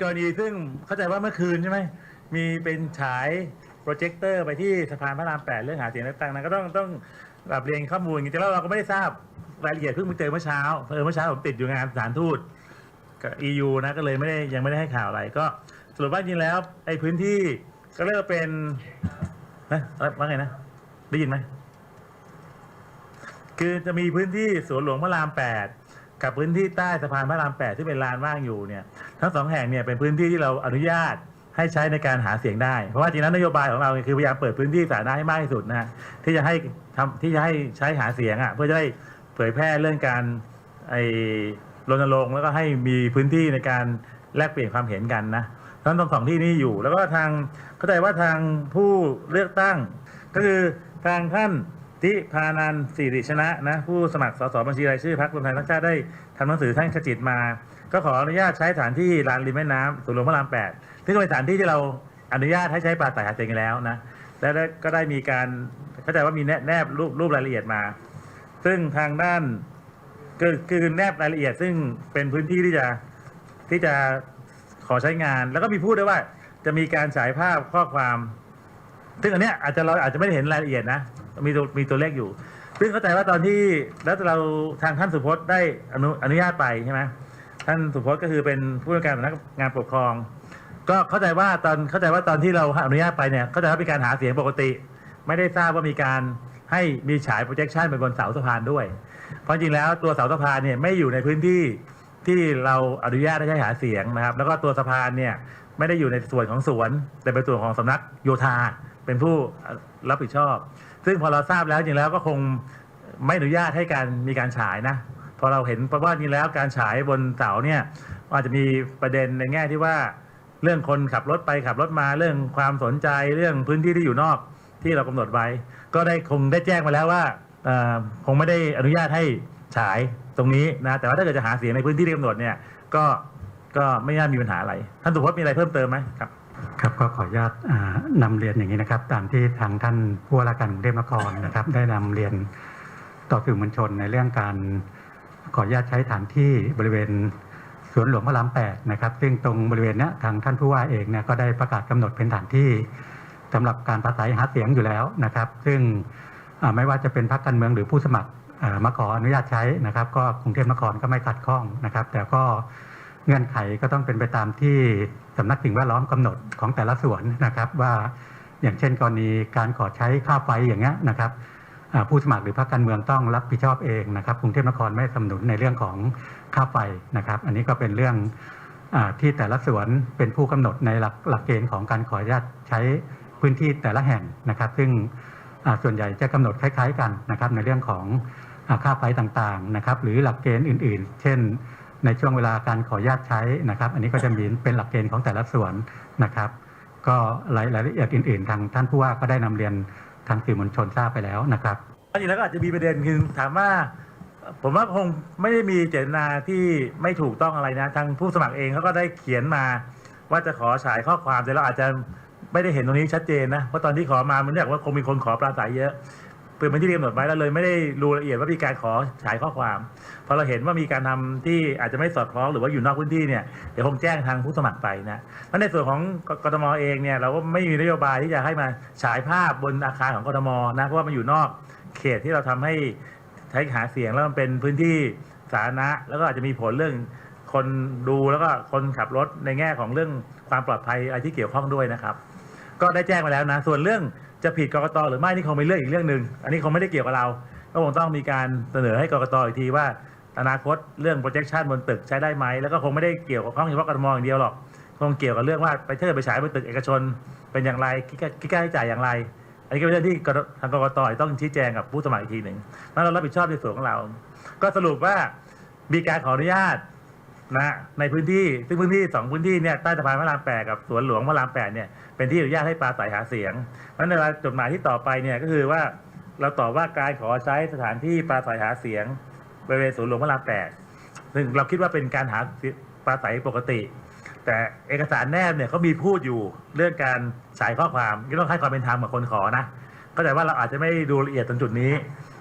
กรณีซึ่งเข้าใจว่าเมื่อคืนใช่ไหมมีเป็นฉายโปรเจคเตอร์ไปที่สะพานพระรามแปดเรื่องหาเสียงเลือกตั้งนั้นก็ต้องต้องแบบเรียนข้อมูลอย่างนี้แต่แล้วเราก็ไม่ได้ทราบรายละเอียดเพิ่งมาเจอเมื่อเช้าเออเมื่อเช้าผมติดอยู่งานสถานทูตกับ EU นะก็เลยไม่ได้ยังไม่ได้ให้ข่าวอะไรก็สรุปว่าจริงแล้วไอ้พื้นที่ก็เรียกว่าเป็นนะว่าไงนะได้ยินไหมคือจะมีพื้นที่สวนหลวงพระรามแปด กับพื้นที่ใต้สะพานพระรามแปดที่เป็นลานว่างอยู่เนี่ยทั้งสองแห่งเนี่ยเป็นพื้นที่ที่เราอนุญาตให้ใช้ในการหาเสียงได้ เพราะว่าจริงๆแล้วนโยบายของเราเนี่ยคือพยายามเปิดพื้นที่สาธารณะให้มากที่สุดนะฮะที่จะให้ทำที่จะให้ใช้หาเสียงอะเพื่อจะได้เผยแพร่เรื่องการไอ้รณรงค์แล้วก็ให้มีพื้นที่ในการแลกเปลี่ยนความเห็นกันนะทั้งสองที่นี้อยู่ แล้วก็ทางเข้าใจว่าทางผู้เลือกตั้ง ก็คือทางท่าน ทิพานันสิริชนะนะผู้สมัครสสบัญชีรายชื่อพรรครวมไทยสร้างชาติได้ทำหนังสือท่านขจิตมา ก็ขออนุญาตใช้สถานที่ลานริมแม่น้ำสวนหลวงพระรามแปดซึ่งเป็นสถานที่ที่เราอนุญาตให้ใช้ปราศัยหาเสียงแล้วนะและก็ได้มีการเข้าใจว่ามีแนบแนบรูปรูปรายละเอียดมา ซึ่งทางด้านคือคือแนบรายละเอียด ซึ่งเป็นพื้นที่ที่จะที่จะขอใช้งาน แล้วก็มีพูดด้วยว่า จะมีการฉายภาพข้อความ ซึ่งอันเนี้ยอาจจะเราอาจจะไม่ได้เห็นรายละเอียดนะ มีตัวมีตัวเลขอยู่ ซึ่งเข้าใจว่าตอนที่แล้วเราทางท่านสุพจน์ได้อนุอนุญาตไปใช่ไหมท่านสุพจน์ก็คือเป็นผู้ว่าการสำนักงานปกครอง ก็เข้าใจว่าตอนเข้าใจว่าตอนที่เราอนุญาตไปเนี่ยเข้าใจว่าเป็นการหาเสียงปกติ ไม่ได้ทราบว่ามีการให้มีฉาย projection ไปบนเสาสะพานด้วย เพราะจริงแล้วตัวเสาสะพานเนี่ยไม่อยู่ในพื้นที่ที่เราอนุญาตให้ใช้หาเสียงนะครับ แล้วก็ตัวสะพานเนี่ยไม่ได้อยู่ในส่วนของสวน แต่เป็นส่วนของสำนักโยธาเป็นผู้รับผิดชอบ ซึ่งพอเราทราบแล้วจริงแล้วก็คงไม่อนุญาตให้การมีการฉายนะพอเราเห็นเพราะว่าจริงแล้วการฉายบนเสาเนี่ยอาจจะมีประเด็นในแง่ที่ว่า เรื่องคนขับรถไปขับรถมาเรื่องความสนใจเรื่องพื้นที่ที่อยู่นอกที่เรากำหนดไว้ ก็ได้คงได้แจ้งมาแล้วว่าคงไม่ได้อนุญาตให้ฉายตรงนี้นะแต่ว่าถ้าเกิดจะหาเสียงในพื้นที่ที่กำหนดเนี่ยก็ก็ไม่น่ามีปัญหาอะไร ท่านสุพจน์มีอะไรเพิ่มเติมไหมครับ ครับก็ขออนุญาตอ่านำเรียนอย่างนี้นะครับ ตามที่ทางท่านผู้ว่าการกรุงเทพมหานครนะครับ ได้นำเรียนต่อสื่อมวลชนในเรื่องการขออนุญาตใช้ฐานที่บริเวณสวนหลวงพระรามแปดนะครับ ซึ่งตรงบริเวณนี้ทางท่านผู้ว่าเองเนี่ยก็ได้ประกาศกำหนดเป็นฐานที่สำหรับการปราศัยหาเสียงอยู่แล้วนะครับ ซึ่งไม่ว่าจะเป็นพรรคการเมืองหรือผู้สมัครมาขออนุญาตใช้นะครับ ก็กรุงเทพมหานครก็ไม่ขัดข้องนะครับ แต่ก็ เงื่อนไขก็ต้องเป็นไปตามที่สำนักสิ่งแวดล้อมกำหนดของแต่ละส่วนนะครับว่าอย่างเช่น กรณีการขอใช้ค่าไฟอย่างเงี้ยนะครับผู้สมัครหรือพรรคการเมืองต้องรับผิดชอบเองนะครับกรุงเทพมหานครไม่สนับสนุนในเรื่องของค่าไฟนะครับ อันนี้ก็เป็นเรื่องอที่แต่ละสวนเป็นผู้กำหนดในหลักหลักเกณฑ์ของการขออนุญาตใช้พื้นที่แต่ละแห่งนะครับ ซึ่งส่วนใหญ่จะกำหนดคล้าย ๆ กันนะครับ ในเรื่องของอค่าไฟต่างๆนะครับ หรือหลักเกณฑ์อื่น ๆ เช่น ในช่วงเวลาการขออนุญาตใช้นะครับ อันนี้ก็จะมีเป็นหลักเกณฑ์ของแต่ละส่วนนะครับ ก็รายละเอียดอื่น ๆ ทางท่านผู้ว่าก็ได้นำเรียนทางสื่อมวลชนทราบไปแล้วนะครับจริงๆแล้วก็อาจจะมีประเด็นคือถามว่า ผมว่าคงไม่ได้มีเจตนาที่ไม่ถูกต้องอะไรนะ ทางผู้สมัครเองเขาก็ได้เขียนมา ว่าจะขอฉายข้อความแต่เราอาจจะไม่ได้เห็นตรงนี้ชัดเจนนะเพราะตอนที่ขอมามันเรียกว่าคงมีคนขอปราศัยเยอะ เปิดเป็นที่กำหนดไว้แล้วเลยไม่ได้รู้ละเอียดว่ามีการขอฉายข้อความพอเราเห็นว่ามีการทำที่อาจจะไม่สอดคล้องหรือว่าอยู่นอกพื้นที่เนี่ยเดี๋ยวคงแจ้งทางผู้สมัครไปนะแล้วในส่วนของกทมเองเนี่ยเราก็ไม่มีนโยบายที่จะให้มาฉายภาพบนอาคารของกทมนะเพราะว่ามันอยู่นอกเขตที่เราทำให้ใช้หาเสียงแล้วมันเป็นพื้นที่สาธารณะแล้วก็อาจจะมีผลเรื่องคนดูแล้วก็คนขับรถในแง่ของเรื่องความปลอดภัยอะไรที่เกี่ยวข้องด้วยนะครับ ก็ได้แจ้งมาแล้วนะส่วนเรื่อง จะผิดกรกตหรือไม่นี่คงเป็นเรื่องอีกเรื่องหนึ่งอันนี้คงไม่ได้เกี่ยวกับเรา ก็คงต้องมีการเสนอให้กรกตอีกทีว่า อนาคตเรื่อง projection บนตึกใช้ได้ไหมแล้วก็คงไม่ได้เกี่ยวกับข้องเฉพาะกทมอย่างเดียวหรอกคงเกี่ยวกับเรื่องว่าไปเทิดไปฉายบนตึกเอกชน เป็นอย่างไรคิดค่าใช้จ่ายอย่างไร อันนี้ก็เป็นเรื่องที่ทางกรกตต้องชี้แจงกับผู้สมัครอีกทีหนึ่งแล้วเรารับผิดชอบในส่วนของเรา ก็สรุปว่ามีการขออนุญาต นะในพื้นที่ซึ่งพื้นที่สองพื้นที่เนี่ยใต้สะพานพระรามแปดกับสวนหลวงพระรามแปดเนี่ยเป็นที่อนุญาตให้ปราศัยหาเสียงเพราะฉะนั้นในจดหมายที่ต่อไปเนี่ยก็คือว่าเราตอบว่าการขอใช้สถานที่ปราศัยหาเสียงบริเวณสวนหลวงพระรามแปดซึ่งเราคิดว่าเป็นการหาปราศัยปกติ แต่เอกสารแนบเนี่ยเขามีพูดอยู่เรื่องการฉายข้อความก็ต้องให้ความเป็นธรรมกับคนขอนะเข้าใจว่าเราอาจจะไม่ดูละเอียดตรงจุดนี้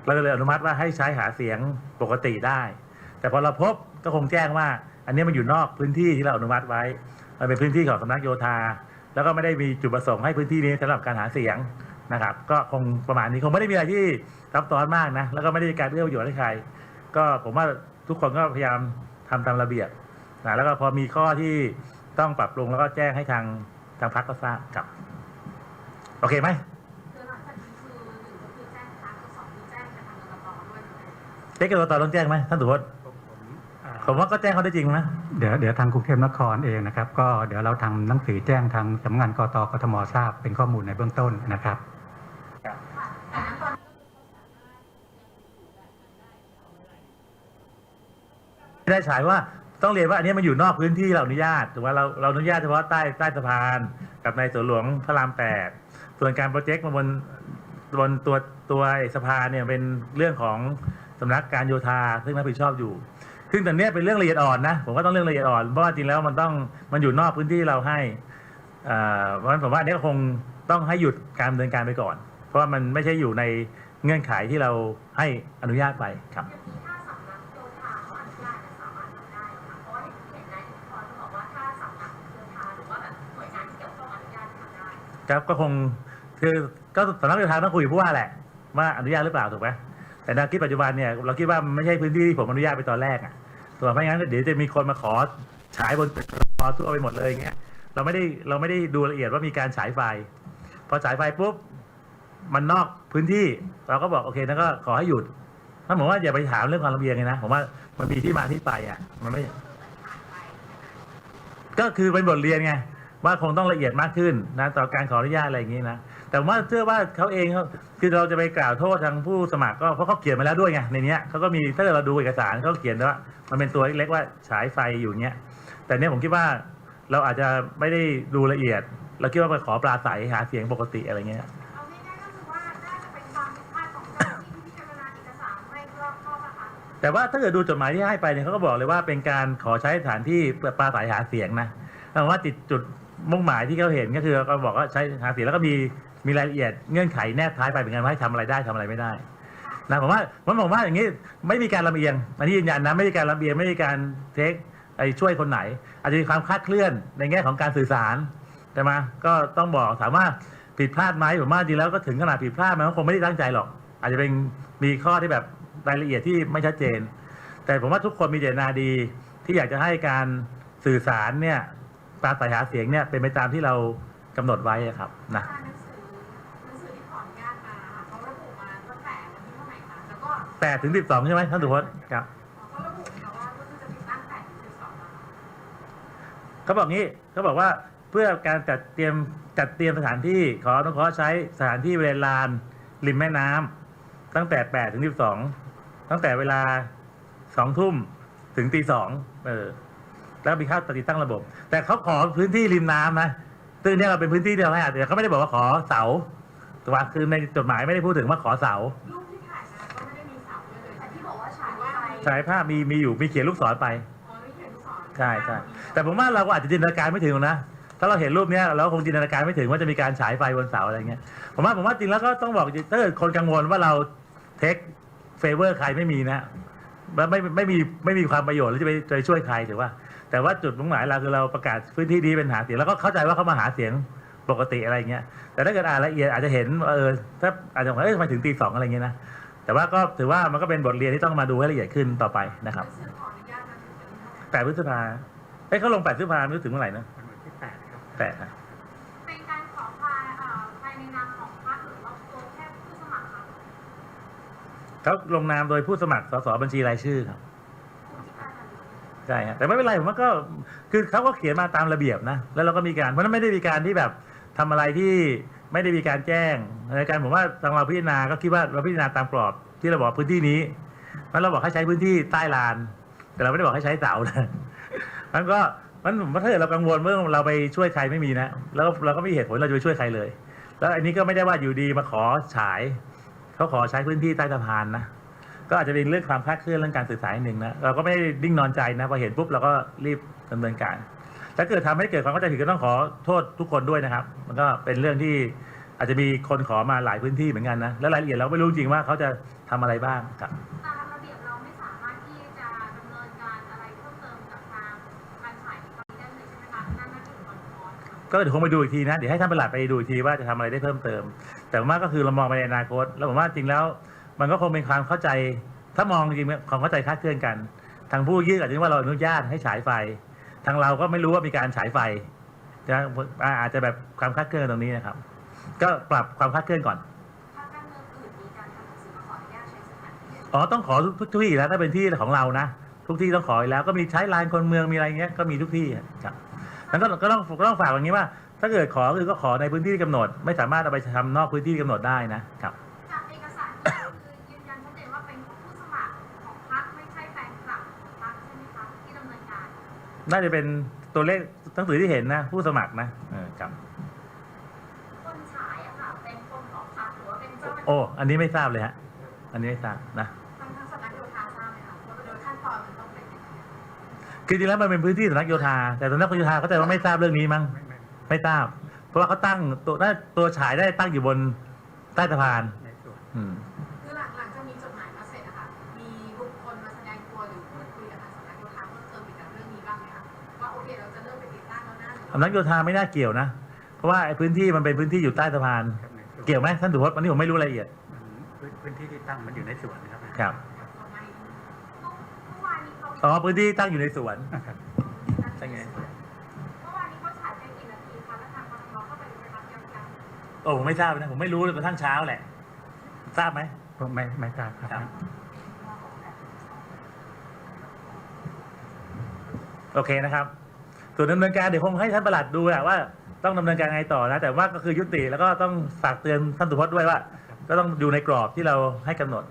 เราเลยอนุมัติว่าให้ใช้หาเสียงปกติได้ แต่พอเราพบก็คงแจ้งว่า อันนี้มันอยู่นอกพื้นที่ที่เราอนุมัติไว้ มันเป็นพื้นที่ของสำนักโยธา แล้วก็ไม่ได้มีจุดประสงค์ให้พื้นที่นี้สำหรับการหาเสียงนะครับ ก็คงประมาณนี้คงไม่ได้มีอะไรที่ซับซ้อนมากนะ แล้วก็ไม่ได้มีการเอื้อประโยชน์ให้ใคร ก็ผมว่าทุกคนก็พยายามทำตามระเบียบนะแล้วก็พอมีข้อที่ต้องปรับปรุงแล้วก็แจ้งให้ทางทางพักก็ทราบครับโอเคไหมคือหลังจากนี้คือหนึ่งก็คือแจ้งทางคือสองคือแจ้งไปทางกรกตด้วยถูกไหมเจ๊กกรกตต้องแจ้งไหมท่านสุพจน์อ่า ผมว่าก็แจ้งเขาได้จริงนะเดี๋ยวเดี๋ยวทางกรุงเทพนครเองนะครับ ก็เดี๋ยวเราทำหนังสือแจ้งทางสำนักงานกตกทมทราบเป็นข้อมูลในเบื้องต้นนะครับ แต่นั้นตอนนี้ไม่ได้ฉายว่าต้องเรียนว่าอันนี้มันอยู่นอกพื้นที่เราอนุญาตถือว่าเราเราอนุญาตเฉพาะใต้ใต้สะพานกับในสวนหลวงพระรามแปดส่วนการโปรเจกต์มาบนบนตัวตัวไอ้สะพานเนี่ยเป็นเรื่องของสำนักการโยธาซึ่งรับผิดชอบอยู่ ซึ่งตอนเนี้ยเป็นเรื่องละเอียดอ่อนนะ ผมว่าต้องเรื่องละเอียดอ่อน เพราะว่าจริงแล้วมันต้องมันอยู่นอกพื้นที่เราให้อ่าเพราะฉะนั้นผมว่าอันนี้ก็คงต้องให้หยุดการดำเนินการไปก่อน เพราะว่ามันไม่ใช่อยู่ในเงื่อนไขที่เราให้อนุญาตไปครับอย่างนี้ถ้าสำนักโยธาเขาอนุญาตจะสามารถทำได้ค่ะเพราะว่าเห็นเห็นนายอิทธิพรเขาบอกว่าถ้าสำนักโยธาหรือว่าแบบหน่วยงานที่เกี่ยวข้องอนุญาตทำได้ครับก็คงคือก็สำนักงานทางต้องคุยกับผู้ว่าแหละว่าอนุญาตหรือเปล่าถูกไหมแต่ในคิดปัจจุบันเนี่ยเราคิดว่ามันไม่ใช่พื้นที่ที่ผมอนุญาตไปตอนแรกอะ ตัวไม่งั้นเดี๋ยวจะมีคนมาขอฉายบนตึกพอทั่วไปหมดเลยอย่างเงี้ยเราไม่ได้เราไม่ได้ดูละเอียดว่ามีการฉายไฟ พอฉายไฟปุ๊บมันนอกพื้นที่เราก็บอกโอเคนั่นก็ขอให้หยุดถ้าผมว่าอย่าไปถามเรื่องความลำเอียงเลยนะผมว่ามันมีที่มาที่ไปอะ มันไม่ ก็คือเป็นบทเรียนไงว่าคงต้องละเอียดมากขึ้นนะต่อการขออนุญาตอะไรอย่างนี้นะ แต่ว่าเชื่อว่าเขาเองเขาคือเราจะไปกล่าวโทษทางผู้สมัครก็เพราะเขาเขียนมาแล้วด้วยไงในเนี้ยเขาก็มีถ้าเกิดเราดูเอกสารเขาเขียนว่ามันเป็นตัวเล็กๆว่าฉายไฟอยู่เนี้ยแต่เนี้ยผมคิดว่าเราอาจจะไม่ได้ดูละเอียด เราคิดว่าไปขอปลาใสหาเสียงปกติอะไรเงี้ยเอาง่ายๆก็คือว่าน่าจะเป็นความผิดพลาดของเจ้าหน้าที่ที่พิจารณาเอกสารไม่รอบคอบอะค่ะแต่ว่าถ้าเกิดดูจดหมายที่ให้ไปเนี่ยเขาก็บอกเลยว่าเป็นการขอใช้สถานที่ปลาใสหาเสียงนะแต่ว่าติดจุดมุ่งหมายที่เขาเห็นก็คือเขาบอกว่าใช้หาเสียงแล้วก็มี มีรายละเอียดเงื่อนไขแนบท้ายไปเหมือนกันว่าให้ทำอะไรได้ทำอะไรไม่ได้นะผมว่าผมผมว่าอย่างนี้ไม่มีการลำเอียงอันนี้ยืนยันนะไม่มีการลำเอียงไม่มีการเทคไอ้ช่วยคนไหน อาจจะมีความคลาดเคลื่อนในแง่ของการสื่อสารใช่ไหมก็ต้องบอกถามว่าผิดพลาดไหมผมว่าจริงแล้วก็ถึงขนาดผิดพลาดมันก็คงไม่ได้ตั้งใจหรอก อาจจะเป็นมีข้อที่แบบรายละเอียดที่ไม่ชัดเจน แต่ผมว่าทุกคนมีเจตนาดี ที่อยากจะให้การสื่อสารเนี่ยตามสายหาเสียงเนี่ยเป็นไปตามที่เรากำหนดไว้ครับนะ แล้วก็แปดถึงสิบสองใช่ไหมท่านสุพจน์ครับเขาระบุมาว่าก็คือจะติดตั้งแต่ถึงสองอะเขาบอกงี้เขาบอกว่าเพื่อการจัดเตรียมจัดเตรียมสถานที่ขออนุเคราะห์ใช้สถานที่บริเวณลานริมแม่น้ำตั้งแต่แปดถึงสิบสองตั้งแต่เวลาสองทุ่มถึงตีสองเออแล้วมีค่าติดตั้งระบบ แต่เขาขอพื้นที่ริมน้ำนะซึ่งเนี่ยเราเป็นพื้นที่เดียวให้อะแต่เขาไม่ได้บอกว่าขอเสาแต่ว่าคือในจดหมายไม่ได้พูดถึงว่าขอเสารูปที่ถ่ายมา ฉายภาพมีมีอยู่มีเขียนลูกศรไปอ๋อไม่เขียนลูกศรใช่ใช่แต่ผมว่าเราก็อาจจะจินตนาการไม่ถึงหรอกนะถ้าเราเห็นรูปเนี้ยเราคงจินตนาการไม่ถึงว่าจะมีการฉายไฟบนเสาอะไรเงี้ยผมว่าผมว่าจริงแล้วก็ต้องบอกถ้าเกิดคนกังวลว่าเราเทคเฟเวอร์ใครไม่มีนะแล้วไม่ไม่มีไม่มีความประโยชน์หรือจะไปจะไปช่วยใครถือว่า แต่ว่าจุดมุ่งหมายเราคือเราประกาศพื้นที่นี้เป็นหาเสียงแล้วก็เข้าใจว่าเขามาหาเสียงปกติอะไรเงี้ยแต่ถ้าเกิดอ่านละเอียดอาจจะเห็นว่าเออถ้าอาจจะบอกเอ้ยทำไมถึงตีสองอะไรเงี้ยนะ แต่ว่าก็ถือว่ามันก็เป็นบทเรียนที่ต้องมาดูให้ละเอียดขึ้นต่อไปนะครับหนังสือขออนุญาตมาถึงวันที่เท่าไหร่แปดพฤษภาเอ้ยเขาลงแปดพฤษภาไม่รู้ถึงเมื่อไหร่นะวันที่แปดครับแปดนะเป็นการขอภายเอ่อภายในนามของพรรคหรือว่าตัวแค่ผู้สมัครคะเขาลงนามโดยผู้สมัครสสบัญชีรายชื่อครับคุณที่การนั้นใช่ฮะแต่ไม่เป็นไรผมว่าก็คือเขาก็เขียนมาตามระเบียบนะ แล้วเราก็มีการ เพราะฉะนั้นไม่ได้มีการที่แบบทำอะไรที่ ไม่ได้มีการแจ้งในการผมว่าทางเราพิจารณาก็คิดว่าเราพิจารณาตามกรอบที่เราบอกพื้นที่นี้มันเราบอกให้ใช้พื้นที่ใต้ลาน แต่เราไม่ได้บอกให้ใช้เสานะมันก็มันผมว่าถ้าเกิดเรากังวลเมื่อเราไปช่วยใครไม่มีนะ แล้วเราก็ไม่มีเหตุผลเราจะไปช่วยใครเลย แล้วอันนี้ก็ไม่ได้ว่าอยู่ดีมาขอฉายเขาขอใช้พื้นที่ใต้สะพานนะก็อาจจะเป็นเรื่องความคลาดเคลื่อนเรื่องการสื่อสารหนึ่งนะเราก็ไม่ได้ดิ้งนอนใจนะพอเห็นปุ๊บเราก็รีบดำเนินการ ถ้าเกิดทำให้เกิดความเข้าใจผิดก็ต้องขอโทษทุกคนด้วยนะครับ มันก็เป็นเรื่องที่อาจจะมีคนขอมาหลายพื้นที่เหมือนกันนะ และรายละเอียดเราไม่รู้จริงว่าเขาจะทำอะไรบ้างครับตามระเบียบเราไม่สามารถที่จะดำเนินการอะไรเพิ่มเติมกับทางการฉายในครั้งนี้ได้เลยใช่ไหมคะนั่นหน้าที่ก็เดี๋ยวคงไปดูอีกทีนะ เดี๋ยวให้ท่านประหลัดไปดูอีกทีว่าจะทำอะไรได้เพิ่มเติม แต่ว่าก็คือเรามองไปในอนาคต แล้วผมว่าจริงแล้ว มันก็คงเป็นความเข้าใจ ถ้ามองจริงๆความเข้าใจคลาดเคลื่อนกัน ทางผู้ยื่นอาจจะคิดว่าเราอนุญาตให้ฉายไฟ ทางเราก็ไม่รู้ว่ามีการฉายไฟจะอาจจะแบบความคลาดเคลื่อนตรงนี้นะครับ ก็ปรับความคลาดเคลื่อนก่อนถ้าการเมืองอื่นมีการทำหนังสือมาขออนุญาตใช้สถานที่อ๋อต้องขอทุกทุกที่อยู่แล้วถ้าเป็นที่ของเรานะทุกที่ต้องขออยู่แล้วก็มีใช้ลานคนเมืองมีอะไรเงี้ยก็มีทุกที่อะครับแล้วก็ก็ต้องก็ต้องฝากอย่างนี้ว่า ถ้าเกิดขอคือก็ขอในพื้นที่ที่กำหนด ไม่สามารถเอาไปทำนอกพื้นที่ที่กำหนดได้นะครับ น่าจะเป็นตัวเลขหนังสือที่เห็นนะ ผู้สมัครนะเออครับ คนฉายอะค่ะ เป็นคนของพรรคหรือว่าเป็นเจ้าหน้าที่โอ้ อันนี้ไม่ทราบเลยฮะ อันนี้ไม่ทราบนะ ทางทางสำนักโยธาทราบไหมคะว่าโดยขั้นตอนมันต้องเป็นยังไงคือจริงแล้วมันเป็นพื้นที่สำนักโยธา แต่สำนักโยธาเขาจะว่าไม่ทราบเรื่องนี้มั้งไม่ไม่ไม่ทราบ เพราะว่าเขาตั้งตัวน่าตัวฉายได้ตั้งอยู่บนใต้สะพาน นะหรือสำนักโยธาไม่น่าเกี่ยวนะ เพราะว่าไอ้พื้นที่มันเป็นพื้นที่อยู่ใต้สะพานครับในส่วนเกี่ยวไหมท่านสุพจน์วันนี้ผมไม่รู้รายละเอียดมันพื้นพื้นที่ที่ตั้งมันอยู่ในสวนนะครับครับทำไมเมื่อวานนี้เขาอ๋อพื้นที่ตั้งอยู่ในสวนนะครับใช่ไงเมื่อวานนี้เขาฉายไปกี่นาทีคะแล้วทางกรทมเข้าไปดูไปรับยังยังโอ้ผมไม่ทราบนะผมไม่รู้เลยกระทั่งเช้าแหละ ทราบไหมก็ไม่ไม่ทราบครับครับ โอเคนะครับ ส่วนดำเนินการเดี๋ยวคงให้ท่านประหลัดดูแหละว่าต้องดำเนินการไงต่อนะ แต่ว่าก็คือยุติแล้วก็ต้องฝากเตือนท่านสุพจน์ด้วยว่า ก็ต้องอยู่ในกรอบที่เราให้กำหนด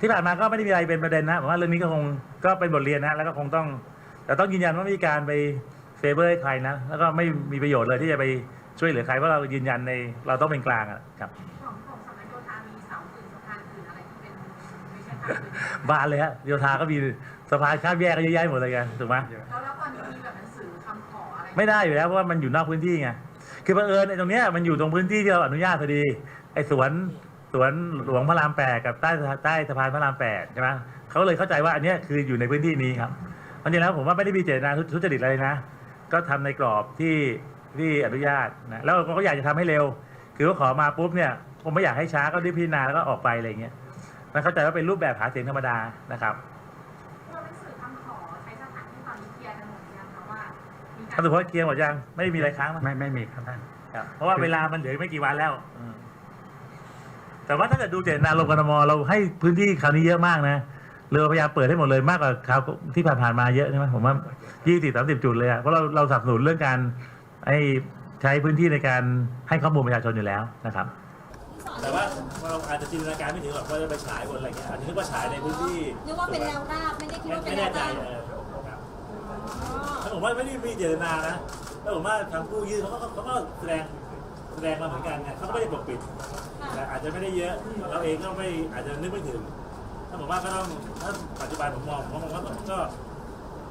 ที่ผ่านมาก็ไม่ได้มีอะไรเป็นประเด็นนะผมว่าเรื่องนี้ก็คงก็เป็นบทเรียนนะแล้วก็คงต้องแต่ต้องยืนยันว่าไม่มีการไปเฟเบอร์ให้ใครนะแล้วก็ไม่มีประโยชน์เลยที่จะไปช่วยเหลือใครเพราะเรายืนยันในเราต้องเป็นกลางอะครับ ของของสำนักโยธามีเสาอื่นสะพานอื่นอะไรที่เป็นไม่ใช่ทางอื่นบ้านเลยฮะโยธาก็มีสะพานข้ามแยกก็เยอะแยะหมดเลยกันถูกไหม แล้วแล้วตอนนี้ ไม่ได้อยู่แล้วเพราะว่ามันอยู่นอกพื้นที่ไงคือบังเอิญไอ้ตรงเนี้ยมันอยู่ตรงพื้นที่ที่เราอนุญาตพอดีไอ้สวนสวนหลวงพระรามแปดกับใต้ใต้สะพานพระรามแปดใช่ไหมเขาเลยเข้าใจว่าอันเนี้ยคืออยู่ในพื้นที่นี้ครับเพราะฉะนั้นแล้วผมว่าไม่ได้มีเจตนาทุจริตอะไรนะ ก็ทำในกรอบที่ที่อนุญาตนะแล้วเขาก็อยากจะทำให้เร็ว คือเขาขอมาปุ๊บเนี่ยผมไม่อยากให้ช้าก็รีบพิจารณาแล้วก็ออกไปอะไรเงี้ยมันเข้าใจว่าเป็นรูปแบบหาเสียงธรรมดานะครับ ท่ารนสุพจน์เคลียร์หมดยัง ไม่ได้มีอะไรค้างมั้ยไม่ไม่มีครับท่าน ครับเพราะว่าเวลามันเหลือไม่กี่วันแล้วอืมแต่ว่าถ้าเกิดดูเจตนาลงกรทมเราให้พื้นที่คราวนี้เยอะมากนะเราพยายามเปิดให้หมดเลยมากกว่าคราวที่ผ่านๆมาเยอะใช่ไหมผมว่ายี่สิบสามสิบจุดเลยอะเพราะเราเราสนับสนุนเรื่องการให้ใช้พื้นที่ในการให้ข้อมูลประชาชนอยู่แล้วนะครับ แต่ว่าเราอาจจะจินตนาการไม่ถึงหรอกว่าจะไปฉายบนอะไรเงี้ยอาจจะนึกว่าฉายในพื้นที่นึกว่าเป็นแนวราบไม่ได้คิดไม่ว่าเป็นไม่แนแน่วใจราบเออครับถ้า ผมว่าไม่ได้มีเจตนานะแล้วผมว่าทางผู้ยื่นเขาก็เขาก็แสดงแสดงมาเหมือนกันเนี่ยเขาก็ไม่ได้ปกปิด แต่อาจจะไม่ได้เยอะ เราเองก็ไม่อาจจะนึกไม่ถึง ถ้าผมว่าก็ต้องถ้าปัจจุบันผมมองผมมองว่าก็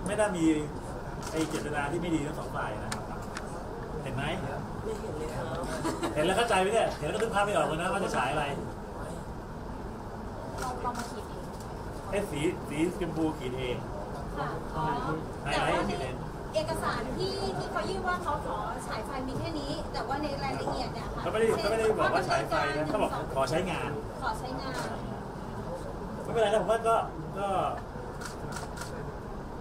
ไม่ได้มีไอ้เจตนาที่ไม่ดีทั้งสองฝ่ายนะครับเห็นไหมเห็นแล้วเข้าใจไหมเนี่ยเห็นแล้วก็นึกภาพไม่ออกเลยนะว่าจะฉายอะไรเราเรามาคิดเองไอ้สีสีชมพูขีดเองค่ะอ๋อไหนแต่ไหนว่าใน ขีดเอง เอกสารที่ที่เขายื่นว่าเขาขอฉายไฟมีแค่นี้ แต่ว่าในรายละเอียดเนี่ยค่ะเขาไม่ได้เขาไม่ได้บอกว่าฉายไฟนะเขาบอกขอใช้งาน ขอใช้งานไม่เป็นไรนะผมว่าก็ก็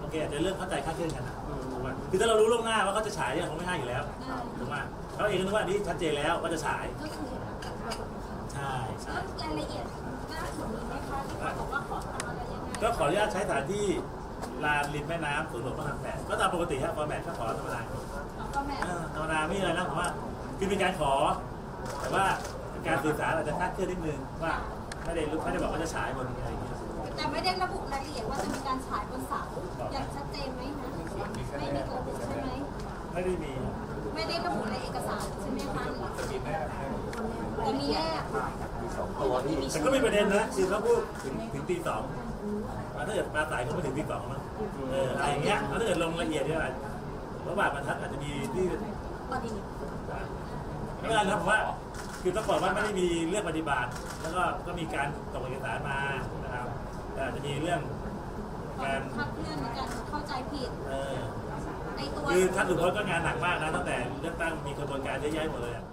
โอเคอาจจะเรื่องเข้าใจคลาดเคลื่อนกันนะผมว่าคือถ้าเรารู้ล่วงหน้าว่าเขาจะฉายเนี่ยเขาไม่ให้อยู่แล้วอ่าถูกไหมเขาเองก็นึกว่านี่ชัดเจนแล้วว่าจะฉายก็คือใช่ใช่แล้วรายละเอียดน่าถึงมีไหมคะที่เขาบอกว่าขอทำอะไรยังไงก็ขออนุญาตใช้สถานที่ ลานริมแม่น้ำสวนหลวงพระรามแปดก็ตามปกติครับฟอร์แมตก็ขอธรรมดาแล้วก็แม่เออธรรมดาไม่มีอะไรนะผมว่าคือมีการขอ แต่ว่าการสื่อสารอาจจะคลาดเคลื่อนนิดนึงว่าไม่ได้รู้ไม่ได้บอกว่าจะฉายบนอะไรอย่างเงี้ย แต่ไม่ได้ระบุรายละเอียดว่าจะมีการฉายบนเสาอย่างชัดเจนไหมนะไม่มีระบุใช่ไหมไม่ได้มี ไม่ได้ระบุในเอกสารใช่ไหมคะแต่มีแยก แต่ก็มีประเด็นนะคือเขาพูดถึงถึงตีสองถ้าเกิดมาสายเขาไม่ถึงตีสองมั้งเอออะไรอย่างเงี้ยแล้วถ้าเกิดลงละเอียดเนี่ยระหว่างบรรทัดอาจจะมีที่พอดีไม่เป็นไรครับผมว่า คือต้องบอกว่าไม่ได้มีเรื่องปฏิบัติ แล้วก็ก็มีการส่งเอกสารมานะครับแต่อาจจะมีเรื่องการคลาดเคลื่อนในการเข้าใจผิดเออในตัวคือท่านสุพจน์ก็งานหนักมากนะตั้งแต่เรื่องอกตั้งมีกระบวนการเยอะแยะหมดเลยอะ